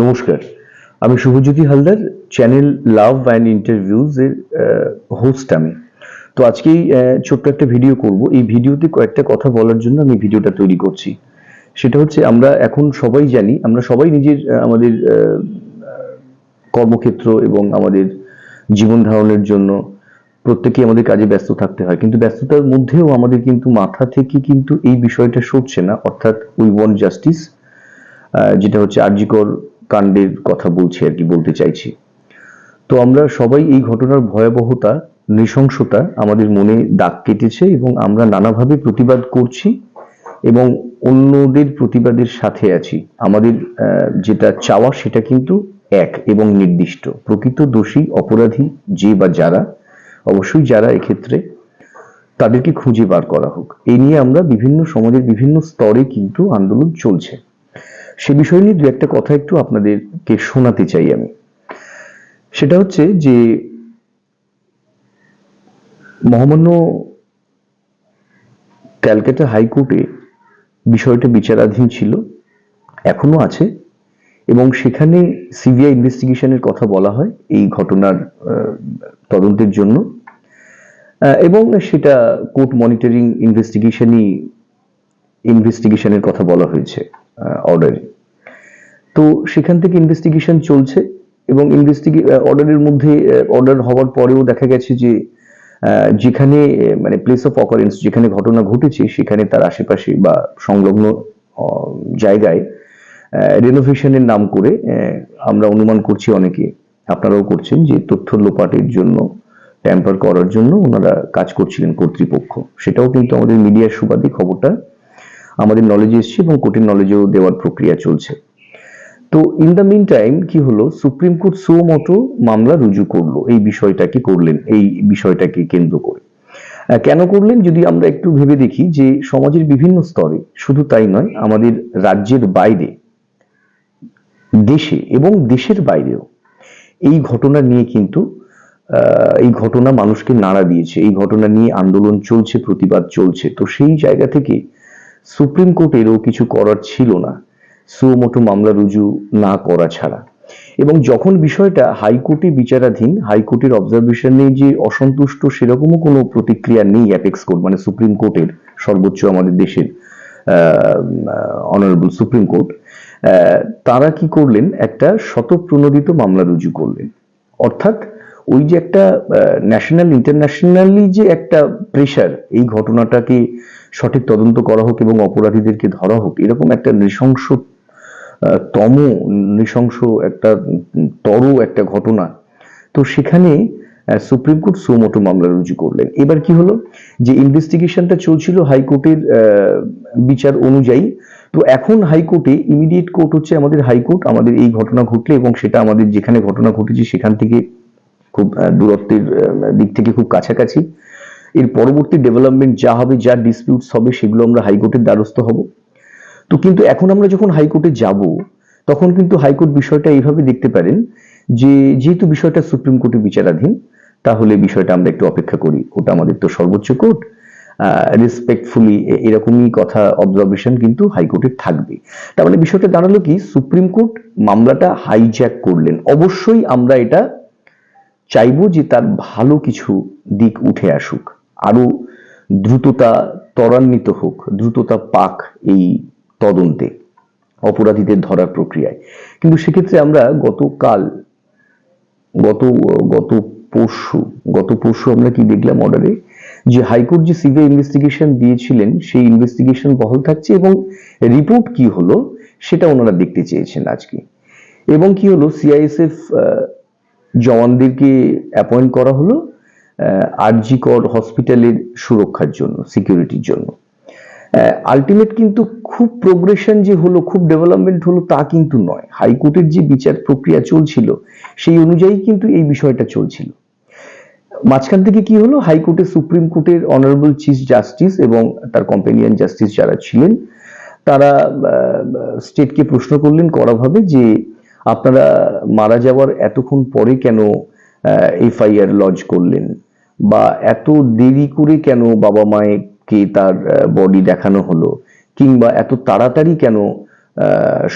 নমস্কার। আমি Shubhajyoti Haldar, channel love and interviews এর হোস্ট আমি। তো আজকেই ছোট্ট একটা ভিডিও করব। এই ভিডিওতে কয়েকটা কথা বলার জন্য আমি ভিডিওটা তৈরি করছি। সেটা হচ্ছে আমরা এখন সবাই জানি, আমরা সবাই নিজের আমাদের কর্মক্ষেত্র এবং আমাদের জীবন ধারণের জন্য প্রত্যেকেই আমাদের কাজে ব্যস্ত থাকতে হয়। কিন্তু ব্যস্ততার মধ্যেও আমাদের কিন্তু মাথা থেকে কিন্তু এই বিষয়টা সরছে না। অর্থাৎ উই ওয়ান্ট জাস্টিস যেটা হচ্ছে আরজিকর কাণ্ডের কথা বলছি আর কি, বলতে চাইছি। তো আমরা সবাই এই ঘটনার ভয়াবহতা, নৃশংসতা আমাদের মনে দাগ কেটেছে এবং আমরা নানাভাবে প্রতিবাদ করছি এবং অন্যদের প্রতিবাদের সাথে আছি। আমাদের যেটা চাওয়া সেটা কিন্তু এক এবং নির্দিষ্ট। প্রকৃত দোষী, অপরাধী, যে বা যারা, অবশ্যই যারা এক্ষেত্রে তাদেরকে খুঁজে বার করা হোক। এই নিয়ে আমরা বিভিন্ন সমাজের বিভিন্ন স্তরে কিন্তু আন্দোলন চলছে। সে বিষয় নিয়ে দু একটা কথা একটু আপনাদেরকে শোনাতে চাই আমি। সেটা হচ্ছে যে, মহামান্য ক্যালকাটা হাইকোর্টে বিষয়টা বিচারাধীন ছিল, এখনও আছে, এবং সেখানে সিবিআই ইনভেস্টিগেশনের কথা বলা হয় এই ঘটনার তদন্তের জন্য। এবং সেটা কোর্ট মনিটরিং ইনভেস্টিগেশনই ইনভেস্টিগেশনের কথা বলা হয়েছে অর্ডারে। তো সেখান থেকে ইনভেস্টিগেশন চলছে এবং ইনভেস্টিগে অর্ডারের মধ্যে অর্ডার হওয়ার পরেও দেখা গেছে যে যেখানে মানে প্লেস অফ অকারেন্স যেখানে ঘটনা ঘটেছে সেখানে তার আশেপাশে বা সংলগ্ন জায়গায় রেনোভেশনের নাম করে আমরা অনুমান করছি অনেকে। আপনারাও করছেন যে তথ্য লোপাটের জন্য ট্যাম্পার করার জন্য ওনারা কাজ করছিলেন কর্তৃপক্ষ। সেটাও কিন্তু আমাদের মিডিয়ার সুবাদে খবরটা আমাদের নলেজে এসছে এবং কোর্টের নলেজেও দেওয়ার প্রক্রিয়া চলছে। তো ইন দ্য মিন টাইম কি হলো? সুপ্রিম কোর্ট সো মতো মামলা রুজু করল। এই বিষয়টাকে করলেন? এই বিষয়টাকে কেন্দ্র করে। কেন করলেন? যদি আমরা একটু ভেবে দেখি যে সমাজের বিভিন্ন স্তরে শুধু তাই নয়, আমাদের রাজ্যের বাইরে, দেশে এবং দেশের বাইরেও এই ঘটনা নিয়ে কিন্তু এই ঘটনা মানুষকে নাড়া দিয়েছে। এই ঘটনা নিয়ে আন্দোলন চলছে, প্রতিবাদ চলছে। তো সেই জায়গা থেকে সুপ্রিম কোর্টেরও কিছু করার ছিল না। সুমোটো মামলা রুজু না করা ছাড়া। এবং যখন বিষয়টা হাইকোর্টে বিচারাধীন, হাইকোর্টের অবজারভেশনে যে অসন্তুষ্ট সেরকমও কোনো প্রতিক্রিয়া নেই অ্যাপেক্স কোর্ট মানে সুপ্রিম কোর্টের, সর্বোচ্চ আমাদের দেশের অনারেবল সুপ্রিম কোর্ট তারা কি করলেন? একটা শতপ্রণোদিত মামলা রুজু করলেন। অর্থাৎ ওই যে একটা ন্যাশনাল ইন্টারন্যাশনালি যে একটা প্রেশার এই ঘটনাটাকে সঠিক তদন্ত করা হোক এবং অপরাধীদেরকে ধরা হোক, এরকম একটা নৃশংস তম নৃশংস একটা তর একটা ঘটনা। তো সেখানে সুপ্রিম কোর্ট সুমোটো মামলা রুজু করলেন। এবার কি হলো? যে ইনভেস্টিগেশনটা চলছিল হাইকোর্টের বিচার অনুযায়ী। তো এখন হাইকোর্টে ইমিডিয়েট কোর্ট হচ্ছে আমাদের হাইকোর্ট, আমাদের এই ঘটনা ঘটলে এবং সেটা আমাদের যেখানে ঘটনা ঘটেছে সেখান থেকে খুব দূরত্বের দিক থেকে খুব কাছাকাছি। এর পরবর্তী ডেভেলপমেন্ট যা হবে, যা ডিসপিউটস হবে, সেগুলো আমরা হাইকোর্টের দ্বারস্থ হব। তো কিন্তু এখন আমরা যখন হাইকোর্টে যাব, তখন কিন্তু হাইকোর্ট বিষয়টা এইভাবে দেখতে পারেন যে, যেহেতু বিষয়টা সুপ্রিম কোর্টে বিচারাধীন, তাহলে বিষয়টা আমরা একটু অপেক্ষা করি। ওটা আমাদের তো সর্বোচ্চ কোর্ট রেসপেক্টফুলি এরকমই কথা অবজারভেশন কিন্তু হাইকোর্টে থাকবে। তার মানে বিষয়টা দাঁড়াল কি, সুপ্রিম কোর্ট মামলাটা হাইজ্যাক করলেন। অবশ্যই আমরা এটা চাইব যে তার ভালো কিছু দিক উঠে আসুক। আরও দ্রুততা ত্বরান্বিত হোক, দ্রুততা পাক এই তদন্তে, অপরাধীদের ধরার প্রক্রিয়ায়। কিন্তু সেক্ষেত্রে আমরা গতকাল, গত গত পরশু গত পরশু আমরা কি দেখলাম অর্ডারে যে হাইকোর্ট যে সিবিআই ইনভেস্টিগেশন দিয়েছিলেন, সেই ইনভেস্টিগেশন বহাল থাকছে এবং রিপোর্ট কি হলো, সেটা ওনারা দেখতে চেয়েছেন আজকে। এবং কি হলো সিআইএসএফ জওয়ানদেরকে অ্যাপয়েন্ট করা হলো আরজি কর হসপিটালের সুরক্ষার জন্য সিকিউরিটির জন্য। আলটিমেট কিন্তু খুব প্রোগ্রেশন যে হলো, খুব ডেভেলপমেন্ট হলো তা কিন্তু নয়। হাইকোর্টের যে বিচার প্রক্রিয়া চলছিল, সেই অনুযায়ী কিন্তু এই বিষয়টা চলছিল। মাঝখান থেকে কি হলো? হাইকোর্টে সুপ্রিম কোর্টের অনারেবল চিফ জাস্টিস এবং তার কম্পেনিয়ান জাস্টিস যারা ছিলেন, তারা স্টেটকে প্রশ্ন করলেন কড়াভাবে যে আপনারা মারা যাওয়ার এতক্ষণ পরে কেন এফআইআর লজ করলেন? বা এত দেরি করে কেন বাবা মায়েরকে তার বডি দেখানো হলো, কিংবা এত তাড়াতাড়ি কেন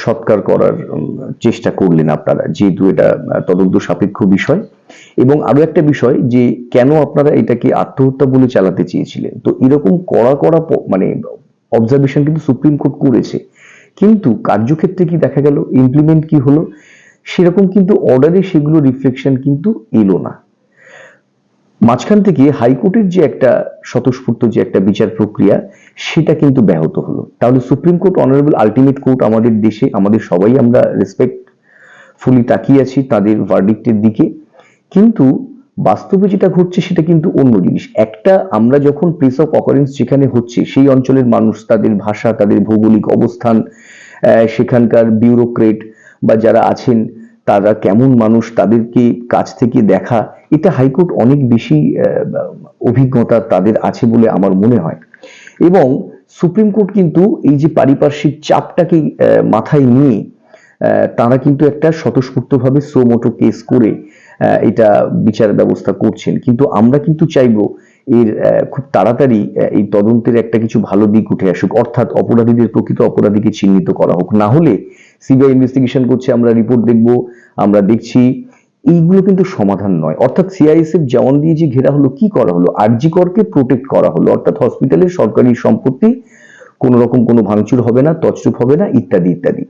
সৎকার করার চেষ্টা করলেন আপনারা? যেহেতু এটা তদন্ত সাপেক্ষ বিষয়। এবং আরও একটা বিষয় যে, কেন আপনারা এটাকে আত্মহত্যা বলে চালাতে চেয়েছিলেন? তো এরকম কড়া কড়া মানে অবজারভেশন কিন্তু সুপ্রিম কোর্ট করেছে। কিন্তু কার্যক্ষেত্রে কি দেখা গেল? ইমপ্লিমেন্ট কি হলো? সেরকম কিন্তু অর্ডারে সেগুলো রিফ্লেকশন কিন্তু এলো না। মাঝখান থেকে হাইকোর্টের যে একটা স্বতঃস্ফূর্ত যে একটা বিচার প্রক্রিয়া, সেটা কিন্তু ব্যাহত হলো। তাহলে supreme court honourable ultimate court আমাদের দেশে, আমাদের সবাই আমরা রেসপেক্ট ফুলি তাকিয়ে আছি তাদের ভার্ডিক্টের দিকে। কিন্তু বাস্তবে যেটা ঘটছে সেটা কিন্তু অন্য জিনিস। একটা আমরা যখন প্লেস অফ অকারেন্স যেখানে হচ্ছে, সেই অঞ্চলের মানুষ, তাদের ভাষা, তাদের ভৌগোলিক অবস্থান সেখানকার বিউরোক্রেট বা যারা আছেন তারা কেমন মানুষ তাদেরকে কাছ থেকে দেখা? এটা হাইকোর্ট অনেক বেশি অভিজ্ঞতা তাদের আছে বলে আমার মনে হয়। এবং সুপ্রিম কোর্ট কিন্তু এই যে পারিপার্শ্বিক চাপটাকে মাথায় নিয়ে তারা কিন্তু একটা স্বতঃস্ফূর্তভাবে সোমোটো কেস করে এটা বিচার ব্যবস্থা করছেন। কিন্তু আমরা কিন্তু চাইব এর খুব তাড়াতাড়ি এই তদন্তের একটা কিছু ভালো দিক উঠে আসুক। অর্থাৎ অপরাধীদের প্রকৃত অপরাধীকে চিহ্নিত করা হোক। না হলে সিবিআই ইনভেস্টিগেশন করছে, আমরা রিপোর্ট দেখব, আমরা দেখছি। এইগুলো কিন্তু সমাধান নয়। অর্থাৎ সিআইএসএফ জওয়ান দিয়ে যে ঘেরা হলো, কি করা হলো? আরজিকরকে প্রোটেক্ট করা হলো। অর্থাৎ হসপিটালের সরকারি সম্পত্তি কোনো রকম কোনো ভাঙচুর হবে না, তছরূপ হবে না, ইত্যাদি ইত্যাদি।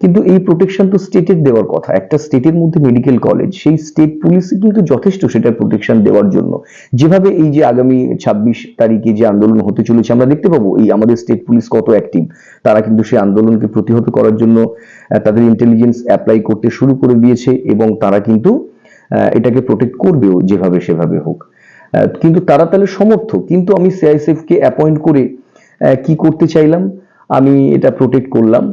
কিন্তু এই প্রোটেকশন তো স্টেটের দেওয়ার কথা। একটা স্টেটের মধ্যে মেডিকেল কলেজ সেই স্টেট পুলিশ কিন্তু যথেষ্ট সেটা প্রোটেকশন দেওয়ার জন্য। যেভাবে এই যে আগামী ছাব্বিশ তারিখে যে আন্দোলন হতে চলেছে, আমরা দেখতে পাবো। এই আমাদের স্টেট পুলিশ কত অ্যাক্টিভ তারা কিন্তু সেই আন্দোলনকে প্রতিহত করার জন্য তাদের ইন্টেলিজেন্স অ্যাপ্লাই করতে শুরু করে দিয়েছে এবং তারা কিন্তু এটাকে প্রোটেক্ট করবেও যেভাবে সেভাবে হোক। কিন্তু তারা তাহলে সমর্থ কিন্তু আমি সিআইএসএফ কে অ্যাপয়েন্ট করে কি করতে চাইলাম, আমি এটা প্রোটেক্ট করলাম।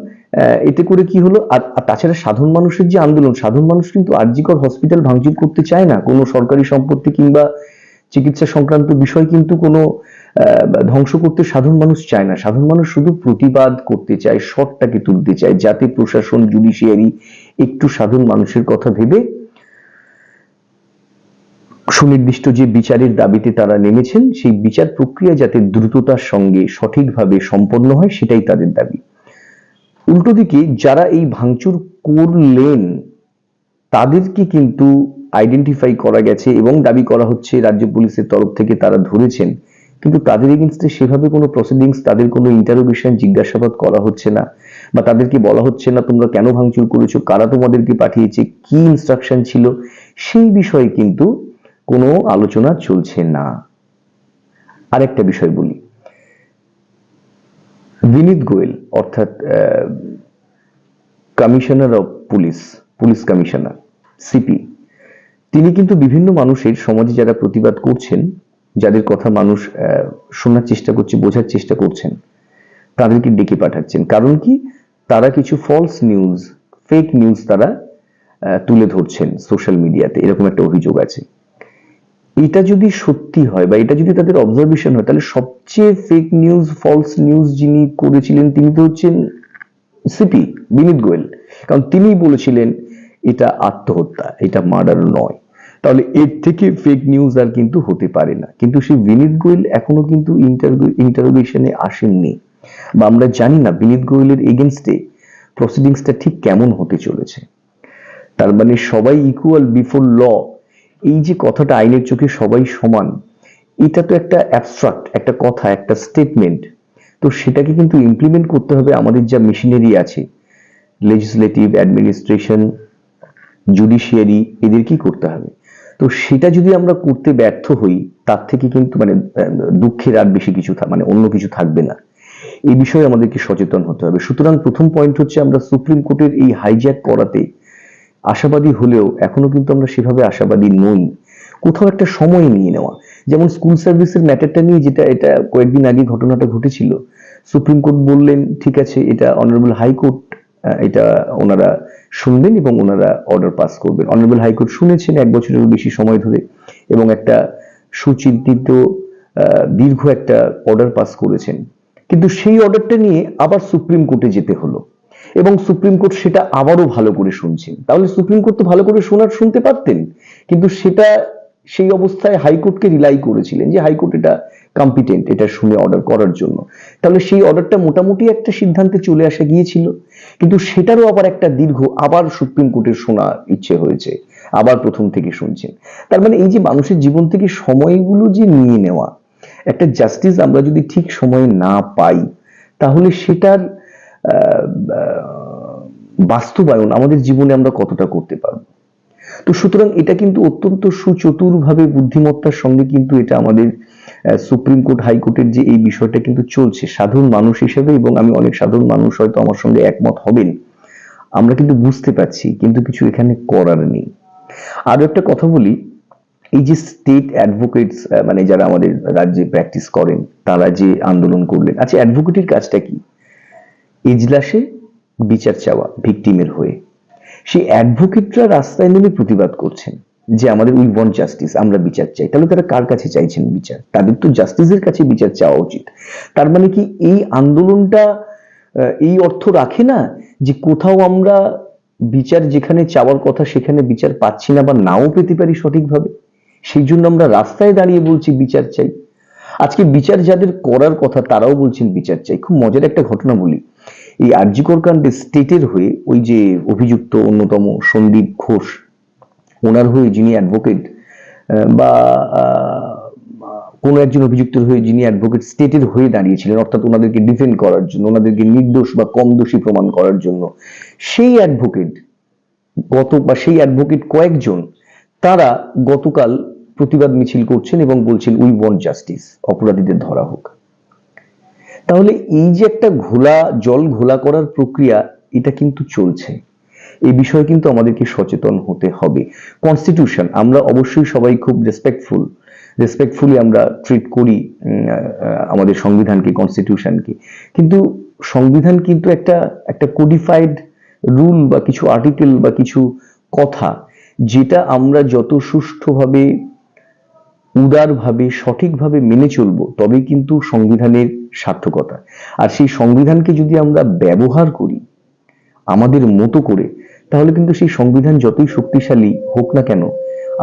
এতে করে কি হলো, আর তাছাড়া সাধারণ মানুষের যে আন্দোলন, সাধারণ মানুষ কিন্তু আরজিকর হসপিটাল ভাঙচুর করতে চায় না। কোনো সরকারি সম্পত্তি কিংবা চিকিৎসা সংক্রান্ত বিষয় কিন্তু কোনো ধ্বংস করতে সাধারণ মানুষ চায় না। সাধারণ মানুষ শুধু প্রতিবাদ করতে চায়, শটটাকে তুলতে চায়, যাতে প্রশাসন জুডিশিয়ারি একটু সাধারণ মানুষের কথা ভেবে সুনির্দিষ্ট যে বিচারের দাবিতে তারা নেমেছেন, সেই বিচার প্রক্রিয়া যাতে দ্রুততার সঙ্গে সঠিকভাবে সম্পন্ন হয়, সেটাই তাদের দাবি। উল্টো দিকে যারা এই ভাঙচুর করলেন, তাদেরকে কিন্তু আইডেন্টিফাই করা গেছে এবং দাবি করা হচ্ছে রাজ্য পুলিশের তরফ থেকে তারা ধরেছেন। কিন্তু তাদের এগেনস্টে সেভাবে কোনো প্রসিডিংস তাদের কোনো ইন্টারোগেশন জিজ্ঞাসাবাদ করা হচ্ছে না বা তাদেরকে বলা হচ্ছে না, তোমরা কেন ভাঙচুর করেছ? কারা তোমাদেরকে পাঠিয়েছে? কি ইনস্ট্রাকশন ছিল? সেই বিষয়ে কিন্তু কোনো আলোচনা চলছে না। আরেকটা বিষয় বলি। বিনীত গোয়েল, অর্থাৎ commissioner of police police commissioner, CP, তিনি কিন্তু বিভিন্ন মানুষের সমাজে যারা প্রতিবাদ করছেন, যাদের কথা মানুষ শোনার চেষ্টা করছে, বোঝার চেষ্টা করছেন, তাদেরকে ডেকে পাঠাচ্ছেন। কারণ কি? তারা কিছু ফলস নিউজ ফেক নিউজ তারা তুলে ধরছেন সোশ্যাল মিডিয়াতে এরকম একটা অভিযোগ আছে। এটা যদি সত্যি হয় বা এটা যদি তাদের অবজারভেশন হয়, তাহলে সবচেয়ে ফেক নিউজ ফলস নিউজ যিনি করেছিলেন, তিনি তো হচ্ছেন সিপি বিনীত গোয়েল। কারণ তিনি বলেছিলেন, এটা আত্মহত্যা, এটা মার্ডার নয়। তাহলে এর থেকে ফেক নিউজ আর কিন্তু হতে পারে না। কিন্তু সেই বিনীত গোয়েল এখনও কিন্তু ইন্টারোগেশনে আসেননি। বা আমরা জানি না বিনীত গোয়েলের এগেনস্টে প্রসিডিংসটা ঠিক কেমন হতে চলেছে। তার মানে সবাই ইকুয়াল বিফোর ল এই যে কথাটা আইনের চোখে সবাই সমান, এটা তো একটা অ্যাবস্ট্রাক্ট একটা কথা, একটা স্টেটমেন্ট তো সেটাকে কিন্তু ইমপ্লিমেন্ট করতে হবে আমাদের যা মেশিনারি আছে। লেজিসলেটিভ অ্যাডমিনিস্ট্রেশন জুডিশিয়ারি এদের কি করতে হবে। তো সেটা যদি আমরা করতে ব্যর্থ হই, তার থেকে কিন্তু মানে দুঃখের আর বেশি কিছু মানে অন্য কিছু থাকবে না। এই বিষয়ে আমাদেরকে সচেতন হতে হবে। সুতরাং প্রথম পয়েন্ট হচ্ছে আমরা সুপ্রিম কোর্টের এই হাইজ্যাক করাতে আশাবাদী হলেও এখনও কিন্তু আমরা সেভাবে আশাবাদী নই। কোথাও একটা সময় নিয়ে নেওয়া। যেমন স্কুল সার্ভিসের ম্যাটারটা নিয়ে যেটা, এটা কয়েকদিন আগে ঘটনাটা ঘটেছিল। সুপ্রিম কোর্ট বললেন, ঠিক আছে, এটা অনারেবল হাইকোর্ট এটা ওনারা শুনবেন এবং ওনারা অর্ডার পাস করবেন। অনারেবল হাইকোর্ট শুনেছেন এক বছরেরও বেশি সময় ধরে এবং একটা সুচিন্তিত দীর্ঘ একটা অর্ডার পাস করেছেন। কিন্তু সেই অর্ডারটা নিয়ে আবার সুপ্রিম কোর্টে যেতে হলো। এবং সুপ্রিম কোর্ট সেটা আবারও ভালো করে শুনছেন। তাহলে সুপ্রিম কোর্ট তো ভালো করে শোনার, শুনতে পারতেন, কিন্তু সেটা সেই অবস্থায় হাইকোর্টকে রিলাই করেছিলেন যে হাইকোর্ট এটা কম্পিটেন্ট এটা শুনে অর্ডার করার জন্য। তাহলে সেই অর্ডারটা মোটামুটি একটা সিদ্ধান্তে চলে আসা গিয়েছিল, কিন্তু সেটারও আবার একটা দীর্ঘ আবার সুপ্রিম কোর্টের শোনা ইচ্ছে হয়েছে, আবার প্রথম থেকে শুনছেন। তার মানে এই যে মানুষের জীবন থেকে সময়গুলো যে নিয়ে নেওয়া, একটা জাস্টিস আমরা যদি ঠিক সময়ে না পাই, তাহলে সেটার বাস্তবায়ন আমাদের জীবনে আমরা কতটা করতে পারব? তো সুতরাং এটা কিন্তু অত্যন্ত সুচতুরভাবে বুদ্ধিমত্তার সঙ্গে কিন্তু এটা আমাদের সুপ্রিম কোর্ট হাইকোর্টের যে এই বিষয়টা কিন্তু চলছে। সাধারণ মানুষ হিসেবে এবং আমি অনেক সাধারণ মানুষ হয়তো আমার সঙ্গে একমত হবেন। আমরা কিন্তু বুঝতে পারছি, কিন্তু কিছু এখানে করার নেই। আরও একটা কথা বলি, এই যে স্টেট অ্যাডভোকেটস মানে যারা আমাদের রাজ্যে প্র্যাকটিস করেন, তারা যে আন্দোলন করলেন। আচ্ছা অ্যাডভোকেটের কাজটা কি? এজলাসে বিচার চাওয়া ভিকটিমের হয়ে। সেই অ্যাডভোকেটরা রাস্তায় নেমে প্রতিবাদ করছেন যে আমাদের উই ওয়ান্ট জাস্টিস, আমরা বিচার চাই। তাহলে তারা কার কাছে চাইছেন বিচার? তাদের তো জাস্টিসের কাছে বিচার চাওয়া উচিত। তার মানে কি এই আন্দোলনটা এই অর্থ রাখে না যে কোথাও আমরা বিচার যেখানে চাওয়ার কথা সেখানে বিচার পাচ্ছি না বা নাও পেতে পারি সঠিকভাবে? সেই জন্য আমরা রাস্তায় দাঁড়িয়ে বলছি বিচার চাই। আজকে বিচার যাদের করার কথা তারাও বলছেন বিচার চাই। খুব মজার একটা ঘটনা বলি। এই আরজিকর কাণ্ডে স্টেটের হয়ে ওই যে অভিযুক্ত অন্যতম সন্দীপ ঘোষ, ওনার হয়ে যিনি অ্যাডভোকেট বা কোনো একজন অভিযুক্তের হয়ে যিনি অ্যাডভোকেট স্টেটের হয়ে দাঁড়িয়েছিলেন, অর্থাৎ ওনাদেরকে ডিফেন্ড করার জন্য, ওনাদেরকে নির্দোষ বা কম দোষী প্রমাণ করার জন্য, সেই অ্যাডভোকেট গত, বা সেই অ্যাডভোকেট কয়েকজন, তারা গতকাল প্রতিবাদ মিছিল করছেন এবং বলছেন উই ওয়ান্ট জাস্টিস অপরাধীদের ধরা হোক। তাহলে এই যে একটা ঘোলা জল ঘোলা করার প্রক্রিয়া, এটা কিন্তু চলছে। এই বিষয়ে কিন্তু আমাদেরকে সচেতন হতে হবে। কনস্টিটিউশন আমরা অবশ্যই সবাই খুব রেসপেক্টফুল রেসপেক্টফুলি আমরা ট্রিট করি আমাদের সংবিধানকে কনস্টিটিউশনকে কিন্তু সংবিধান কিন্তু একটা একটা কোডিফাইড রুল বা কিছু আর্টিকেল বা কিছু কথা, যেটা আমরা যত সুষ্ঠুভাবে, উদারভাবে, সঠিকভাবে মেনে চলবো, তবেই কিন্তু সংবিধানের সার্থকতা। আর সেই সংবিধানকে যদি আমরা ব্যবহার করি, আমাদের মতো করে, তাহলে কিন্তু সেই সংবিধান যতই শক্তিশালী হোক না কেন,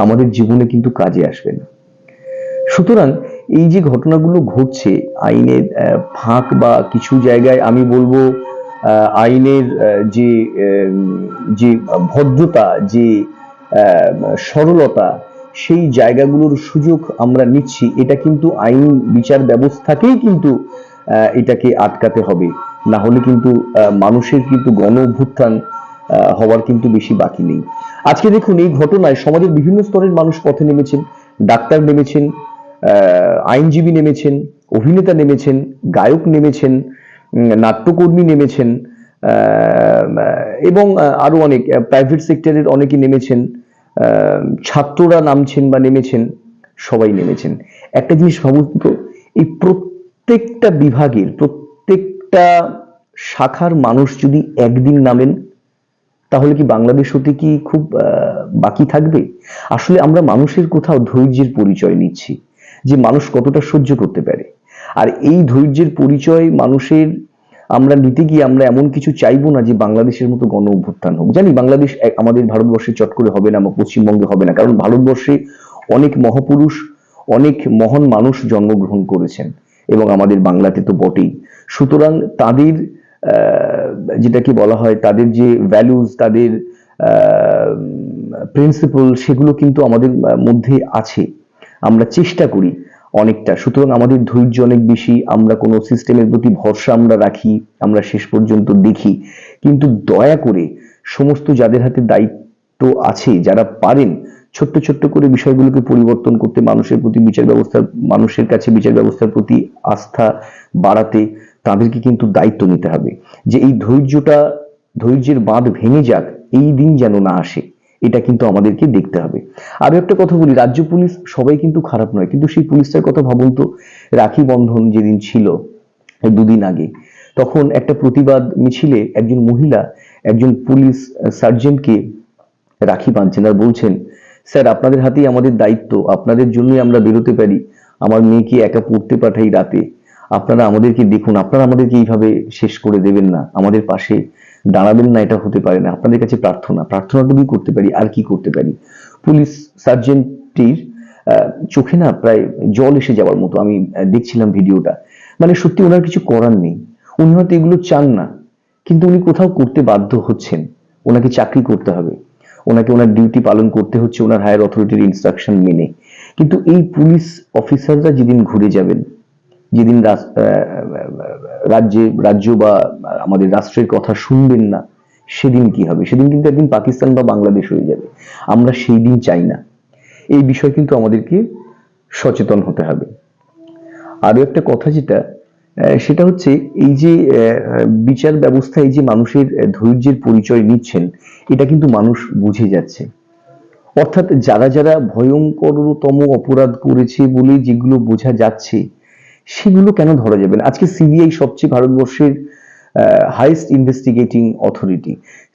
আমাদের জীবনে কিন্তু কাজে আসবে না। সুতরাং এই যে ঘটনাগুলো ঘটছে, আইনের ফাঁক বা কিছু জায়গায় আমি বলব আইনের যে যে ভদ্রতা, যে সরলতা সেই জায়গাগুলোর সুযোগ আমরা নিচ্ছি, এটা কিন্তু আইন বিচার ব্যবস্থাকেই কিন্তু এটাকে আটকাতে হবে। না হলে কিন্তু মানুষের কিন্তু গণ অভ্যুত্থান হওয়ার কিন্তু বেশি বাকি নেই। আজকে দেখুন এই ঘটনায় সমাজের বিভিন্ন স্তরের মানুষ পথে নেমেছেন, ডাক্তার নেমেছেন আইনজীবী নেমেছেন, অভিনেতা নেমেছেন, গায়ক নেমেছেন নাট্যকর্মী নেমেছেন এবং আরও অনেক প্রাইভেট সেক্টরের অনেকে নেমেছেন। ছাত্ররা নামছেন বা নেমেছেন, সবাই নেমেছেন। একটা জিনিস ভাবুন তো, এই প্রত্যেকটা বিভাগের, প্রত্যেকটা শাখার মানুষ যদি একদিন নামেন, তাহলে কি বাংলাদেশ হতে কি খুব বাকি থাকবে? আসলে আমরা মানুষের কোথাও ধৈর্যের পরিচয় নিচ্ছি, যে মানুষ কতটা সহ্য করতে পারে। আর এই ধৈর্যের পরিচয় মানুষের আমরা নিতে গিয়ে আমরা এমন কিছু চাইব না যে বাংলাদেশের মতো গণ অভ্যুত্থান হোক। জানি বাংলাদেশ আমাদের ভারতবর্ষে চট করে হবে না বা পশ্চিমবঙ্গে হবে না, কারণ ভারতবর্ষে অনেক মহাপুরুষ, অনেক মহান মানুষ জন্মগ্রহণ করেছেন এবং আমাদের বাংলাতে তো বটেই। সুতরাং তাদের যেটাকে বলা হয় তাদের যে ভ্যালুজ তাদের প্রিন্সিপাল সেগুলো কিন্তু আমাদের মধ্যে আছে। আমরা চেষ্টা করি অনেকটা। সুতরাং আমাদের ধৈর্য অনেক বেশি, আমরা কোনো সিস্টেমের প্রতি ভরসা আমরা রাখি, আমরা শেষ পর্যন্ত দেখি। কিন্তু দয়া করে সমস্ত যাদের হাতে দায়িত্ব আছে, যারা পারেন, ছোট্ট ছোট্ট করে বিষয়গুলোকে পরিবর্তন করতে মানুষের প্রতি বিচার ব্যবস্থার মানুষের কাছে বিচার ব্যবস্থার প্রতি আস্থা বাড়াতে তাদেরকে কিন্তু দায়িত্ব নিতে হবে। যে এই ধৈর্যটা, ধৈর্যের বাঁধ ভেঙে যাক, এই দিন যেন না আসে। এটা কিন্তু আমাদেরকে দেখতে হবে। আরও একটা কথা বলি, রাজ্য পুলিশ সবাই কিন্তু খারাপ নয়, কিন্তু সেই পুলিশটার কথা ভাবুন তো, রাখি বন্ধন যেদিন ছিল দুদিন আগে, তখন একটা প্রতিবাদ মিছিলে একজন মহিলা, একজন পুলিশ সার্জেন্টকে রাখি বাঁধছেন আর বলছেন, স্যার, আপনাদের হাতেই আমাদের দায়িত্ব, আপনাদের জন্যই আমরা বেরোতে পারি, আমার মেয়েকে একা পড়তে পাঠাই রাতে, আপনারা আমাদেরকে দেখুন, আপনারা আমাদেরকে এইভাবে শেষ করে দেবেন না, আমাদের পাশে দাঁড়াবেন না, এটা হতে পারে না। আপনাদের কাছে প্রার্থনা প্রার্থনাটুকুই করতে পারি, আর কি করতে পারি? পুলিশ সার্জেন্টটির চোখে না প্রায় জল এসে যাওয়ার মতো, আমি দেখছিলাম ভিডিওটা। মানে সত্যি ওনার কিছু করার নেই। উনি হয়তো এগুলো চান না, কিন্তু উনি কোথাও করতে বাধ্য হচ্ছেন। ওনাকে চাকরি করতে হবে। ওনাকে ওনার ডিউটি পালন করতে হচ্ছে ওনার হায়ার অথরিটির ইনস্ট্রাকশন মেনে। কিন্তু এই পুলিশ অফিসাররা যেদিন ঘুরে যাবেন, যেদিন রাজ্যে, রাজ্য বা আমাদের রাষ্ট্রের কথা শুনবেন না, সেদিন কি হবে? সেদিন কিন্তু একদিন পাকিস্তান বা বাংলাদেশ হয়ে যাবে। আমরা সেই দিন চাই না। এই বিষয় কিন্তু আমাদেরকে সচেতন হতে হবে। আরও একটা কথা যেটা সেটা হচ্ছে এই যে বিচার ব্যবস্থায় যে মানুষের ধৈর্যের পরিচয় নিচ্ছেন, এটা কিন্তু মানুষ বুঝে যাচ্ছে। অর্থাৎ যারা যারা ভয়ঙ্করতম অপরাধ করেছে বলে যেগুলো বোঝা যাচ্ছে সেগুলো কেন ধরা যাবে না? আজকে সিবিআই সবচেয়ে ভারতবর্ষের হাইস্ট ইনভেস্টিগেটিং অথরিটি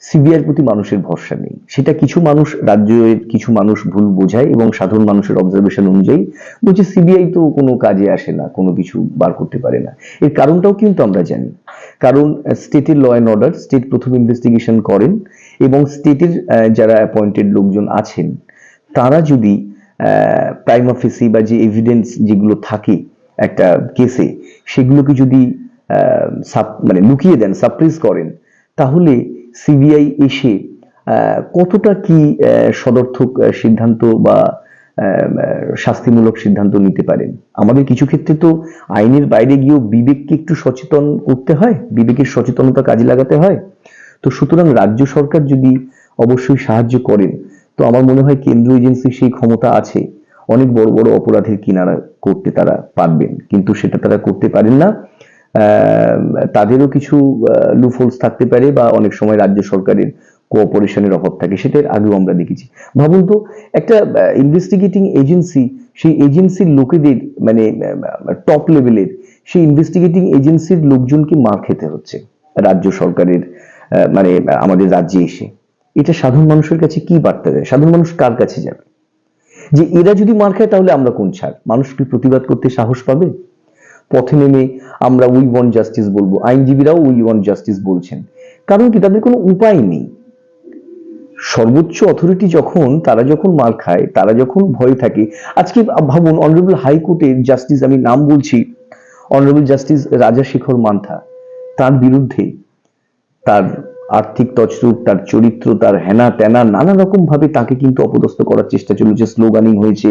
সিবিআইয়ের প্রতি মানুষের ভরসা নেই। সেটা কিছু মানুষ রাজ্যের কিছু মানুষ ভুল বোঝায় এবং সাধারণ মানুষের অবজারভেশন অনুযায়ী বলছে সিবিআই তো কোনো কাজে আসে না, কোনো কিছু বার করতে পারে না। এর কারণটাও কিন্তু আমরা জানি। কারণ স্টেটের ল অ্যান্ড অর্ডার স্টেট প্রথম ইনভেস্টিগেশন করেন এবং স্টেটের যারা অ্যাপয়েন্টেড লোকজন আছেন, তারা যদি প্রাইম অফিসি বা যে এভিডেন্স যেগুলো থাকে একটা কেসে সেগুলোকে যদি মানে লুকিয়ে দেন সাপ্রেস করেন, তাহলে সিবিআই এসে কতটা কি সদর্থক সিদ্ধান্ত বা শাস্তিমূলক সিদ্ধান্ত নিতে পারেন? আমাদের কিছু ক্ষেত্রে তো আইনের বাইরে গিয়েও বিবেককে একটু সচেতন করতে হয়, বিবেকের সচেতনতা কাজে লাগাতে হয়। তো সুতরাং রাজ্য সরকার যদি অবশ্যই সাহায্য করেন, তো আমার মনে হয় কেন্দ্রীয় এজেন্সির সেই ক্ষমতা আছে। অনেক বড় বড় অপরাধের কিনারা করতে তারা পারবেন। কিন্তু সেটা তারা করতে পারেন না। তাদেরও কিছু লুফোলস থাকতে পারে বা অনেক সময় রাজ্য সরকারের কোঅপারেশনের অভাব থাকে, সেটার আগেও আমরা দেখেছি। ভাবুন তো, একটা ইনভেস্টিগেটিং এজেন্সি সেই এজেন্সির লোকেদের মানে টপ লেভেলের সেই ইনভেস্টিগেটিং এজেন্সির লোকজনকে মার খেতে হচ্ছে রাজ্য সরকারের মানে আমাদের রাজ্যে এসে। এটা সাধারণ মানুষের কাছে কি বার্তা দেয়? সাধারণ মানুষ কার কাছে যাবে? যে এরা যদি মার খায়, তাহলে আমরা কোন ছাড়? মানুষ কি প্রতিবাদ করতে সাহস পাবে? পথে নেমে আমরা উই ওয়ান্ট জাস্টিস বলব। আইনজীবীরাও উই ওয়ান্ট জাস্টিস বলছেন। কারণ কি? তাদের কোনো উপায় নেই। সর্বোচ্চ অথরিটি যখন, তারা যখন মার খায়, তারা যখন ভয় থাকে, আজকে ভাবুন অনারেবল হাইকোর্টের জাস্টিস আমি নাম বলছি অনারেবল জাস্টিস রাজাশেখর মান্থা, তার বিরুদ্ধে, তার আর্থিক তছরূপ, তার চরিত্র, তার হেনা তেনা, নানা রকম ভাবে তাকে কিন্তু অপদস্থ করার চেষ্টা চলেছে স্লোগানিং হয়েছে,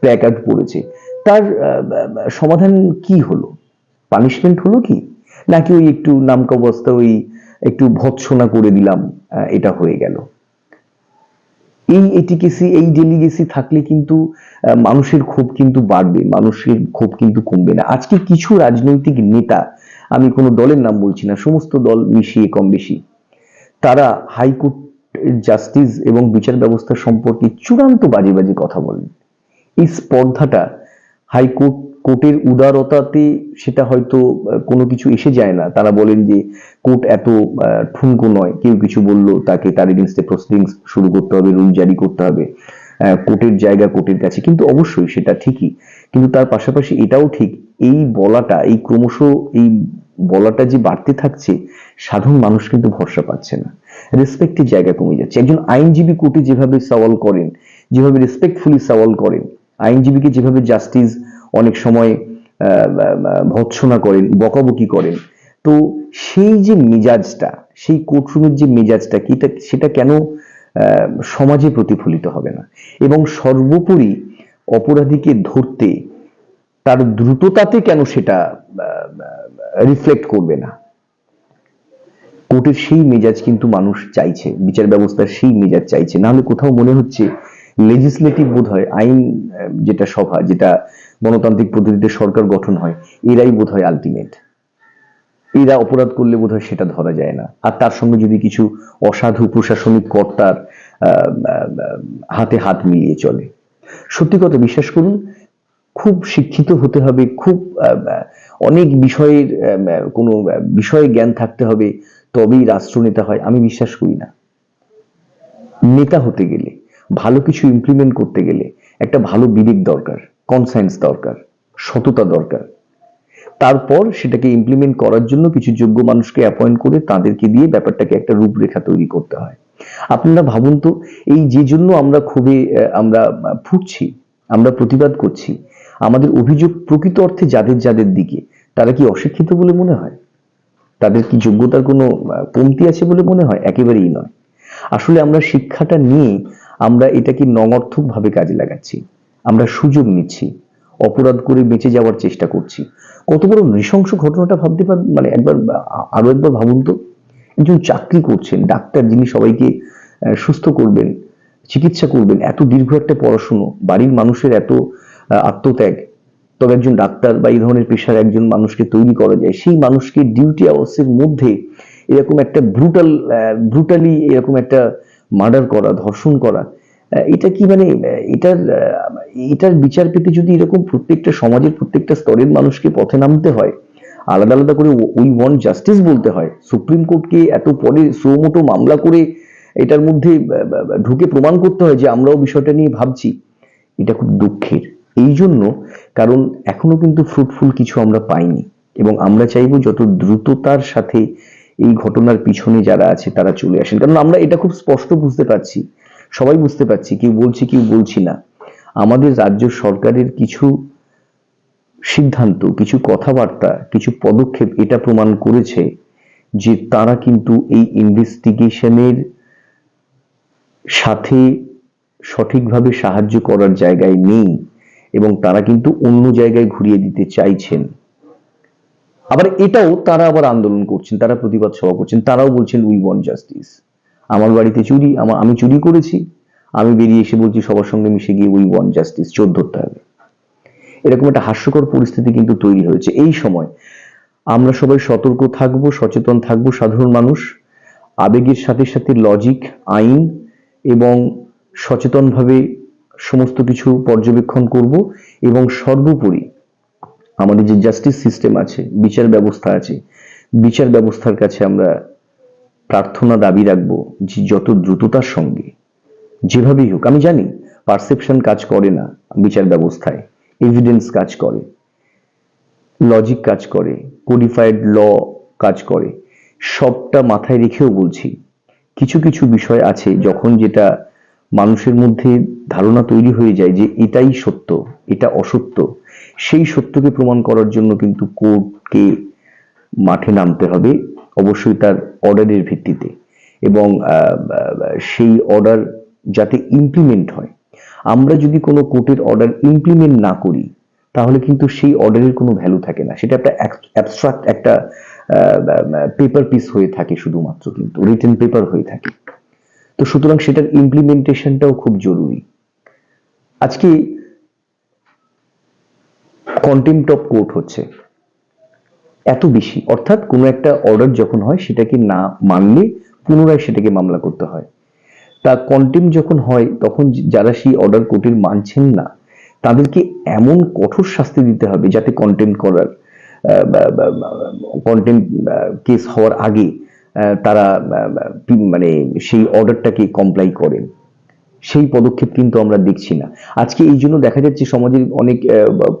প্ল্যাকার্ড পড়েছে। তার সমাধান কি হলো? পানিশমেন্ট হলো কি? নাকি ওই একটু নামকা অবস্থা ওই একটু ভৎসনা করে দিলাম এটা হয়ে গেল? এই এটিকেসি, এই ডেলিগেসি থাকলে কিন্তু মানুষের ক্ষোভ কিন্তু বাড়বে, মানুষের ক্ষোভ কিন্তু কমবে না। আজকে কিছু রাজনৈতিক নেতা, আমি কোনো দলের নাম বলছি না, সমস্ত দল মিশিয়ে কম বেশি তারা হাইকোর্ট জাস্টিস এবং বিচার ব্যবস্থা সম্পর্কে চূড়ান্ত বাজে বাজে কথা বলেন। এই স্পর্ধাটা হাইকোর্ট কোর্টের উদারতাতে সেটা হয়তো কোনো কিছু এসে যায় না। তারা বলেন যে, কোর্ট এত ঠুনকো নয়। কেউ কিছু বলল, তাকে তার এগেনস্টে প্রসিডিংস শুরু করতে হবে, রুল জারি করতে হবে কোর্টের জায়গা কোর্টের কাছে। কিন্তু অবশ্যই সেটা ঠিকই। কিন্তু তার পাশাপাশি এটাও ঠিক, এই বলাটা, এই ক্রমশ এই বলাটা যে বাড়তে থাকছে, সাধারণ মানুষ কিন্তু ভরসা পাচ্ছে না। রেসপেক্টের জায়গা কমে যাচ্ছে। একজন আইনজীবী কোর্টে যেভাবে সওয়াল করেন, যেভাবে রেসপেক্টফুলি সওয়াল করেন, আইনজীবীকে যেভাবে জাস্টিস অনেক সময় ভৎসনা করেন, বকাবকি করেন, তো সেই যে মেজাজটা, সেই কোর্টরুমের যে মেজাজটা, কি সেটা কেন সমাজে প্রতিফলিত হবে না? এবং সর্বোপরি অপরাধীকে ধরতে, তার দ্রুততাতে কেন সেটা রিফ্লেক্ট করবে না। কোর্টের সেই মেজাজ কিন্তু মানুষ চাইছে, বিচার ব্যবস্থার সেই মেজাজ চাইছে। না হলে কোথাও মনে হচ্ছে লেজিসলেটিভ বোধ হয়, আইন যেটা সভা, যেটা গণতান্ত্রিক পদ্ধতিতে সরকার গঠন হয়, এরাই বোধ হয় আলটিমেট এরা অপরাধ করলে বোধ হয় সেটা ধরা যায় না। আর তার সঙ্গে যদি কিছু অসাধু প্রশাসনিক কর্তার হাতে হাত মিলিয়ে চলে। সত্যি কথা বিশ্বাস করুন খুব শিক্ষিত হতে হবে, খুব অনেক বিষয়ের কোনো বিষয়ে জ্ঞান থাকতে হবে, তবেই রাষ্ট্রনেতা হয়, আমি বিশ্বাস করি না। নেতা হতে গেলে, ভালো কিছু ইমপ্লিমেন্ট করতে গেলে একটা ভালো বিবেক দরকার কনসায়েন্স দরকার, সততা দরকার। তারপর সেটাকে ইমপ্লিমেন্ট করার জন্য কিছু যোগ্য মানুষকে অ্যাপয়েন্ট করে তাদেরকে দিয়ে ব্যাপারটাকে একটা রূপরেখা তৈরি করতে হয়। আপনারা ভাবুন তো, এই যে জন্য আমরা খুবই আমরা ফুটছি, আমরা প্রতিবাদ করছি আমাদের অভিযোগ প্রকৃত অর্থে যাদের যাদের দিকে, তারা কি অশিক্ষিত বলে মনে হয়? তাদের কি যোগ্যতার কোনো কমতি আছে বলে মনে হয়? একেবারেই নয়। আসলে আমরা শিক্ষাটা নিয়ে আমরা এটাকে নঙর্থক ভাবে কাজে লাগাচ্ছি। আমরা সুযোগ নিচ্ছি, অপরাধ করে বেঁচে যাওয়ার চেষ্টা করছি। কত বড় নৃশংস ঘটনাটা ভাবতে পার মানে একবার আরও একবার ভাবুন তো। একজন চাকরি করছেন, ডাক্তার যিনি সবাইকে সুস্থ করবেন, চিকিৎসা করবেন, এত দীর্ঘ একটা পড়াশুনো, বাড়ির মানুষের এত আত্মত্যাগ। তবে একজন ডাক্তার বা এই ধরনের পেশার একজন মানুষকে তৈরি করা যায়। সেই মানুষকে ডিউটি আওয়ার্সের মধ্যে এরকম একটা ব্রুটাল ব্রুটালি এরকম একটা মার্ডার করা, ধর্ষণ করা এটা কি মানে এটার এটার বিচার পেতে যদি এরকম প্রত্যেকটা সমাজের প্রত্যেকটা স্তরের মানুষকে পথে নামতে হয়, আলাদা আলাদা করে উই ওয়ান জাস্টিস বলতে হয়। সুপ্রিম কোর্টকে এত পরে সুমোটো মামলা করে এটার মধ্যে ঢুকে প্রমাণ করতে হয় যে আমরাও বিষয়টা নিয়ে ভাবছি। এটা খুব দুঃখের। এই জন্য কারণ এখনও কিন্তু ফ্রুটফুল কিছু আমরা পাইনি। এবং আমরা চাইব যত দ্রুততার সাথে এই ঘটনার পিছনে যারা আছে তারা চলে আসেন। কারণ আমরা এটা খুব স্পষ্ট বুঝতে পারছি। সবাই বুঝতে পারছি, কেউ বলছি কেউ বলছি না। আমাদের রাজ্য সরকারের কিছু সিদ্ধান্ত, কিছু কথাবার্তা, কিছু পদক্ষেপ এটা প্রমাণ করেছে যে তারা কিন্তু এই ইনভেস্টিগেশনের সাথে সঠিকভাবে সাহায্য করার জায়গায় নেই। এবং তারা কিন্তু অন্য জায়গায় ঘুরিয়ে দিতে চাইছেন। আবার এটাও তারা আবার আন্দোলন করছেন, তারা প্রতিবাদ সভা করছেন, তারাও বলছেন উই ওয়ান্ট জাস্টিস আমার বাড়িতে চুরি, আমার, আমি চুরি করেছি, আমি বেরিয়ে এসে বলছি সবার সঙ্গে মিশে গিয়ে উই ওয়ান্ট জাস্টিস চোর ধরতে হবে। এরকম একটা হাস্যকর পরিস্থিতি কিন্তু তৈরি হয়েছে। এই সময় আমরা সবাই সতর্ক থাকব, সচেতন থাকব, সাধারণ মানুষ, আবেগের সাথে সাথে লজিক আইন এবং সচেতনভাবে সমস্ত কিছু পর্যবেক্ষণ করব এবং সর্বোপরি আমাদের যে জাস্টিস সিস্টেম আছে, বিচার ব্যবস্থা আছে, বিচার ব্যবস্থার কাছে আমরা প্রার্থনা দাবি রাখব যে যত দ্রুততার সঙ্গে, যেভাবেই হোক, আমি জানি পারসেপশন কাজ করে না বিচার ব্যবস্থায় এভিডেন্স কাজ করে লজিক কাজ করে কোডিফাইড ল কাজ করে, সবটা মাথায় রেখেও বলছি, কিছু কিছু বিষয় আছে যখন যেটা মানুষের মধ্যে ধারণা তৈরি হয়ে যায় যে এটাই সত্য, এটা অসত্য। সেই সত্যকে প্রমাণ করার জন্য কিন্তু কোর্টকে মাঠে নামতে হবে, অবশ্যই তার অর্ডারের ভিত্তিতে। এবং সেই অর্ডার যাতে ইমপ্লিমেন্ট হয়। আমরা যদি কোনো কোর্টের অর্ডার ইমপ্লিমেন্ট না করি, তাহলে কিন্তু সেই অর্ডারের কোনো ভ্যালু থাকে না। সেটা একটা অ্যাবস্ট্রাক্ট একটা পেপার পিস হয়ে থাকে শুধুমাত্র কিন্তু রিটেন পেপার হয়ে থাকে। তো সুতরাং সেটার ইমপ্লিমেন্টেশনটাও খুব জরুরি। আজকে কন্টেম্পট অফ কোর্ট হচ্ছে। এত বেশি, অর্থাৎ কোনো একটা অর্ডার যখন হয়, সেটাকে না মানলে পুনরায় সেটাকে মামলা করতে হয়। তা কন্টেম যখন হয়, তখন যারা সেই অর্ডার কোর্টের মানছেন না, তাদেরকে এমন কঠোর শাস্তি দিতে হবে যাতে কন্টেন্ট করার কন্টেন্ট কেস হওয়ার আগে তারা মানে সেই অর্ডারটাকে কমপ্লাই করেন সেই পদক্ষেপ কিন্তু আমরা দেখছি না। আজকে এই জন্য দেখা যাচ্ছে সমাজের অনেক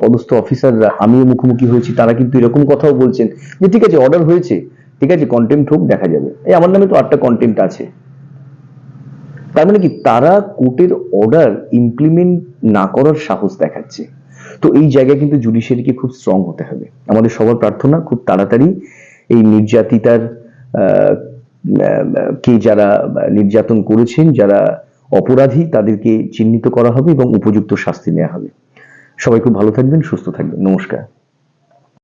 পদস্থ অফিসাররা আমিও মুখোমুখি হয়েছি, তারা কিন্তু এরকম কথাও বলছেন যে, ঠিক আছে অর্ডার হয়েছে, ঠিক আছে কন্টেন্ট হোক, দেখা যাবে। এই আমার নামে তো আটটা কন্টেন্ট আছে। তার মানে কি, তারা কোর্টের অর্ডার ইমপ্লিমেন্ট না করার সাহস দেখাচ্ছে। তো এই জায়গায় কিন্তু জুডিশিয়ারিকে খুব স্ট্রং হতে হবে। আমাদের সবার প্রার্থনা, খুব তাড়াতাড়ি এই নির্যাতিতার কে যারা নির্যাতন করেছেন, যারা অপরাধী, তাদেরকে চিহ্নিত করা হবে এবং উপযুক্ত শাস্তি নেওয়া হবে। সবাই খুব ভালো থাকবেন, সুস্থ থাকবেন। নমস্কার।